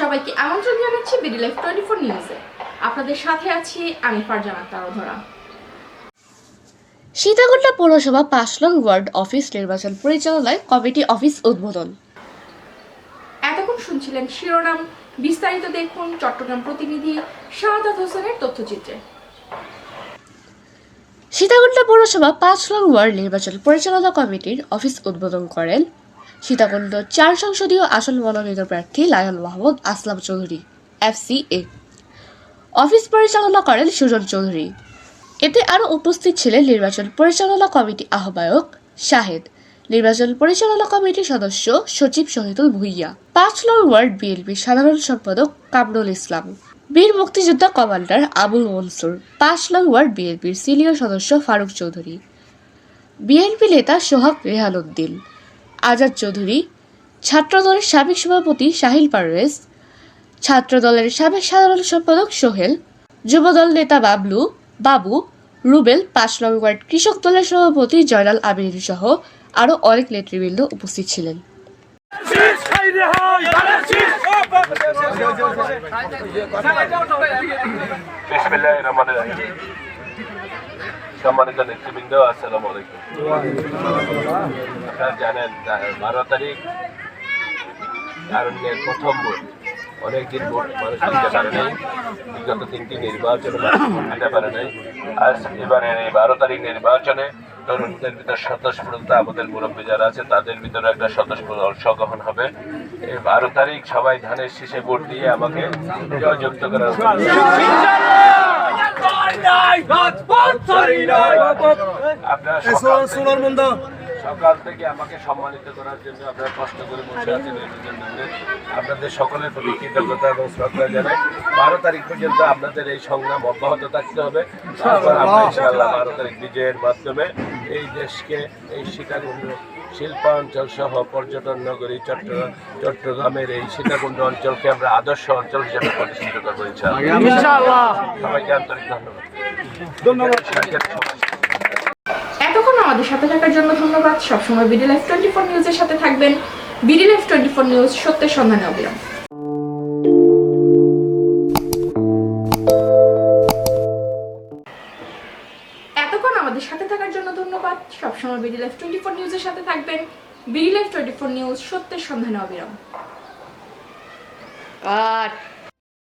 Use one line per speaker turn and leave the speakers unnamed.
সবাইকে আমন্ত্রণ জানাচ্ছি বিডি লাইফ টোয়েন্টি ফোর নিউজে আপনাদের সাথে আছি আমি ফারজানা তারধরা।
সীতাকুণ্ডা পৌরসভা পাঁচ নং ওয়ার্ড অফিস নির্বাচন পরিচালনায় কমিটি অফিস উদ্বোধন।
এতক্ষণ শুনছিলেন শিরোনাম বিস্তারিত দেখুন চট্টগ্রাম প্রতিনিধি শাহাদাত হোসেনের তথ্যচিত্রে।
সীতাকুণ্ডা পৌরসভা পাঁচ নং ওয়ার্ড নির্বাচন পরিচালনা কমিটির অফিস উদ্বোধন করেন সীতাকুণ্ড। চার সংসদীয় আসন মনোনীত প্রার্থী lion Mahmud Aslam Chowdhury, FCA. Office পরিচালনা করেন সুজন চৌধুরী। এতে আরও উপস্থিত ছিলেন নির্বাচন পরিচালনা কমিটি আহ্বায়ক শাহেদ, নির্বাচন পরিচালনা কমিটির সদস্য সচিব শহীদুল ভুইয়া, পাঁচ নং ওয়ার্ড বিএনপির সাধারণ সম্পাদক কামরুল ইসলাম, বীর মুক্তিযোদ্ধা কমান্ডার আবুল মনসুর, পাঁচ নং ওয়ার্ড বিএনপির সিনিয়র সদস্য ফারুক চৌধুরী। বিএনপি নেতা সোহাগ রেহান উদ্দিন আজাদ চৌধুরী, ছাত্রদলের সাবেক সভাপতি শাহিল পারভেজ, ছাত্রদলের সাবেক সাধারণ সম্পাদক সোহেল, যুবদল নেতা বাবলু, বাবু, রুবেল পাঁচ নং ওয়ার্ড কৃষক দলের সভাপতি জয়নাল আবির সহ আরও অনেক নেতৃবৃন্দ উপস্থিত ছিলেন।
সম্মানিত নেতৃবৃন্দ, আসসালামু আলাইকুম। আপনারা জানেন বারো তারিখ তারুণ্যের প্রথম ভোট। অনেকদিন ভোট মানুষ দিতে পারে নাই। বিগত তিনটি নির্বাচনে দিতে পারে নাই। আজ এবারের এই বারো তারিখ নির্বাচনে তরুণদের ভিতর স্বতঃস্ফূর্ততা আমাদের মুরব্বী যারা আছে, তাদের ভিতরে একটা স্বতঃস্ফূর্ত অংশগ্রহণ হবে। এই বারো তারিখ সবাই ধানের শীষে ভোট দিয়ে আমাকে জয়যুক্ত করার
নাই রাজপথ ছাড়ি নাই
আপনারা সকাল থেকে- সকাল থেকে আমাকে সম্মানিত করার জন্য আপনারা কষ্ট করে বসে আছেন আপনাদের সকলের প্রতি কৃতজ্ঞতা এবং শ্রদ্ধা জানাই। বারো তারিখ পর্যন্ত আপনাদের এই সংগ্রাম অব্যাহত থাকতে হবে। ইনশাআল্লাহ। বারো তারিখ বিজয়ের মাধ্যমে এই দেশকে এই সীতাকুণ্ড শিল্পাঞ্চল সহ পর্যটন নগরী চট্টগ্রাম চট্টগ্রামের এই সীতাকুণ্ড অঞ্চলকে আমরা আদর্শ অঞ্চল হিসেবে প্রতিষ্ঠিত করব ইনশাআল্লাহ। সবাইকে আন্তরিক ধন্যবাদ। ধন্যবাদ।
এতক্ষণ আমাদের সাথে থাকার জন্য ধন্যবাদ। সবসময় বিডি লাইফ টোয়েন্টি ফোর নিউজের সাথে থাকবেন। BD life twenty four news সত্যের সন্ধানে অবিরাম। এতক্ষণ আমাদের সাথে থাকার জন্য ধন্যবাদ। সবসময় বিডি লাইফ টোয়েন্টি ফোর নিউজের সাথে থাকবেন। BD life twenty four news সত্যের সন্ধানে অবিরাম।
আর